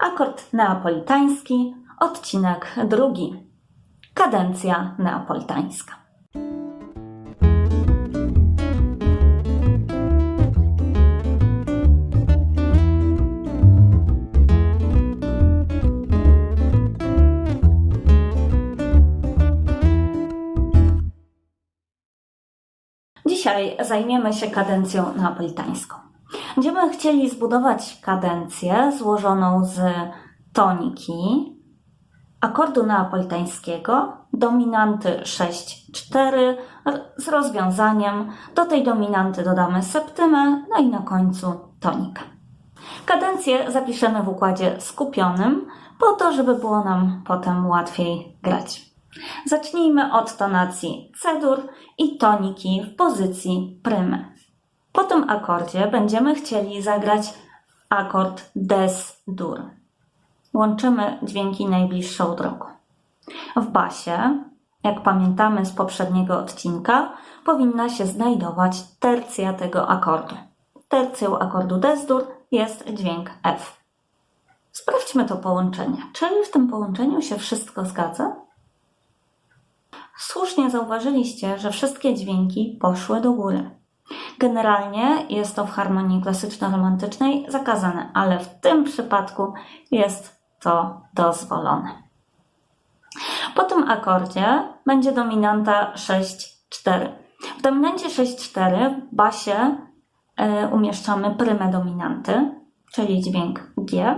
Akord neapolitański, odcinek drugi. Kadencja neapolitańska. Dzisiaj zajmiemy się kadencją neapolitańską. Będziemy chcieli zbudować kadencję złożoną z toniki, akordu neapolitańskiego, dominanty 6-4 z rozwiązaniem. Do tej dominanty dodamy septymę, no i na końcu tonikę. Kadencję zapiszemy w układzie skupionym, po to, żeby było nam potem łatwiej grać. Zacznijmy od tonacji C-dur i toniki w pozycji prymy. Po tym akordzie będziemy chcieli zagrać akord des-dur. Łączymy dźwięki najbliższą drogą. W basie, jak pamiętamy z poprzedniego odcinka, powinna się znajdować tercja tego akordu. Tercją akordu des-dur jest dźwięk F. Sprawdźmy to połączenie. Czy w tym połączeniu się wszystko zgadza? Słusznie zauważyliście, że wszystkie dźwięki poszły do góry. Generalnie jest to w harmonii klasyczno-romantycznej zakazane, ale w tym przypadku jest to dozwolone. Po tym akordzie będzie dominanta 6-4. W dominancie 6-4 w basie y, umieszczamy prymę dominanty, czyli dźwięk G.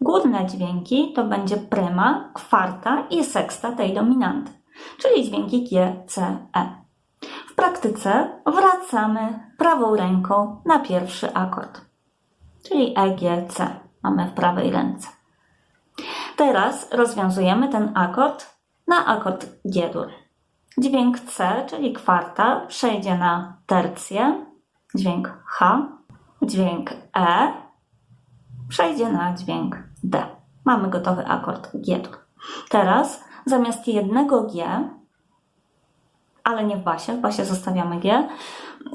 Górne dźwięki to będzie pryma, kwarta i seksta tej dominanty, czyli dźwięki G, C, E. W praktyce wracamy prawą ręką na pierwszy akord, czyli E, G, C mamy w prawej ręce. Teraz rozwiązujemy ten akord na akord G-dur. Dźwięk C, czyli kwarta, przejdzie na tercję, dźwięk H, dźwięk E przejdzie na dźwięk D. Mamy gotowy akord G-dur. Teraz zamiast jednego G ale nie w basie. W basie zostawiamy G.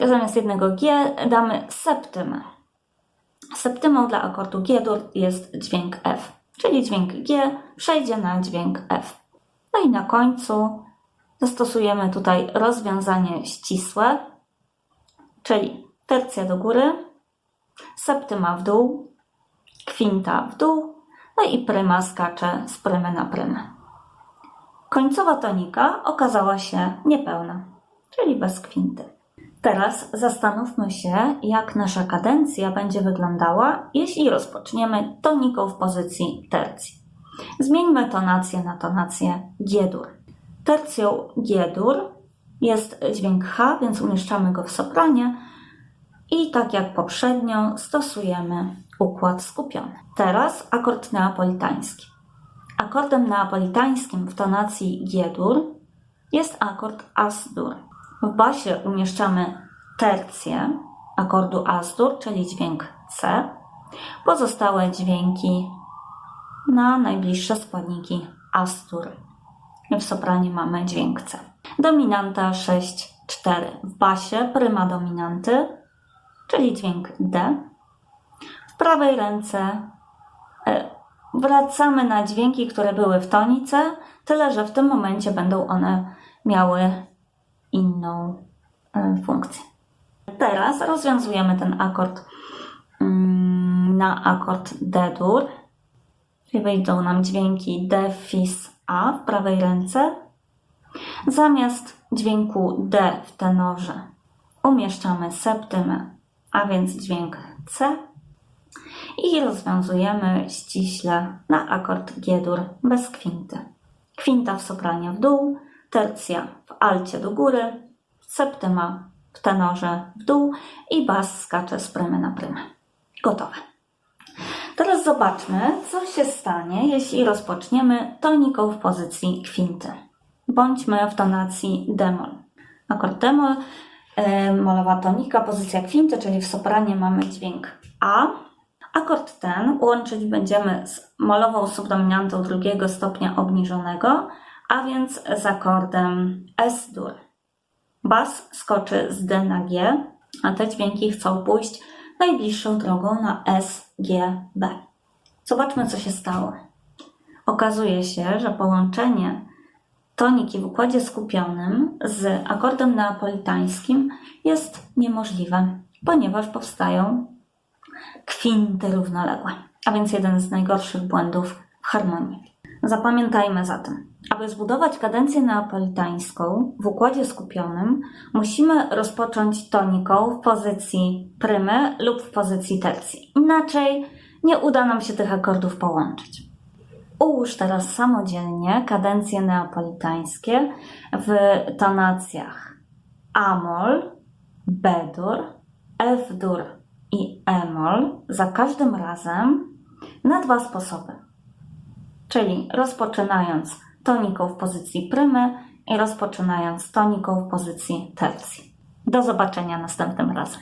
Zamiast jednego G damy septymę. Septymą dla akordu G-dur jest dźwięk F, czyli dźwięk G przejdzie na dźwięk F. No i na końcu zastosujemy tutaj rozwiązanie ścisłe, czyli tercja do góry, septyma w dół, kwinta w dół, no i pryma skacze z prymy na prymę. Końcowa tonika okazała się niepełna, czyli bez kwinty. Teraz zastanówmy się, jak nasza kadencja będzie wyglądała, jeśli rozpoczniemy toniką w pozycji tercji. Zmieńmy tonację na tonację G-dur. Tercją G-dur jest dźwięk H, więc umieszczamy go w sopranie i tak jak poprzednio stosujemy układ skupiony. Teraz akord neapolitański. Akordem neapolitańskim w tonacji G-dur jest akord As-dur. W basie umieszczamy tercję akordu As-dur, czyli dźwięk C. Pozostałe dźwięki na najbliższe składniki As-dur. W sopranie mamy dźwięk C. Dominanta 6-4. W basie pryma dominanty, czyli dźwięk D. W prawej ręce e, wracamy na dźwięki, które były w tonice, tyle że w tym momencie będą one miały inną e, funkcję. Teraz rozwiązujemy ten akord mm, na akord D-dur. Wyjdą nam dźwięki D, Fis, A w prawej ręce. Zamiast dźwięku D w tenorze umieszczamy septymę, a więc dźwięk C i rozwiązujemy ściśle na akord G-dur bez kwinty. Kwinta w sopranie w dół, tercja w alcie do góry, septyma w tenorze w dół i bas skacze z prymy na prymę. Gotowe. Teraz zobaczmy, co się stanie, jeśli rozpoczniemy toniką w pozycji kwinty. Bądźmy w tonacji demol. Akord demol, e, molowa tonika, pozycja kwinty, czyli w sopranie mamy dźwięk A, Akord ten łączyć będziemy z molową subdominantą drugiego stopnia obniżonego, a więc z akordem S-dur. Bas skoczy z D na G, a te dźwięki chcą pójść najbliższą drogą na S, G, B. Zobaczmy, co się stało. Okazuje się, że połączenie toniki w układzie skupionym z akordem neapolitańskim jest niemożliwe, ponieważ powstają kwinty równoległe, a więc jeden z najgorszych błędów w harmonii. Zapamiętajmy zatem, aby zbudować kadencję neapolitańską w układzie skupionym, musimy rozpocząć toniką w pozycji prymy lub w pozycji tercji. Inaczej nie uda nam się tych akordów połączyć. Ułóż teraz samodzielnie kadencje neapolitańskie w tonacjach A-moll, B-dur, F-dur i E-moll za każdym razem na dwa sposoby. Czyli rozpoczynając toniką w pozycji prymy i rozpoczynając toniką w pozycji tercji. Do zobaczenia następnym razem.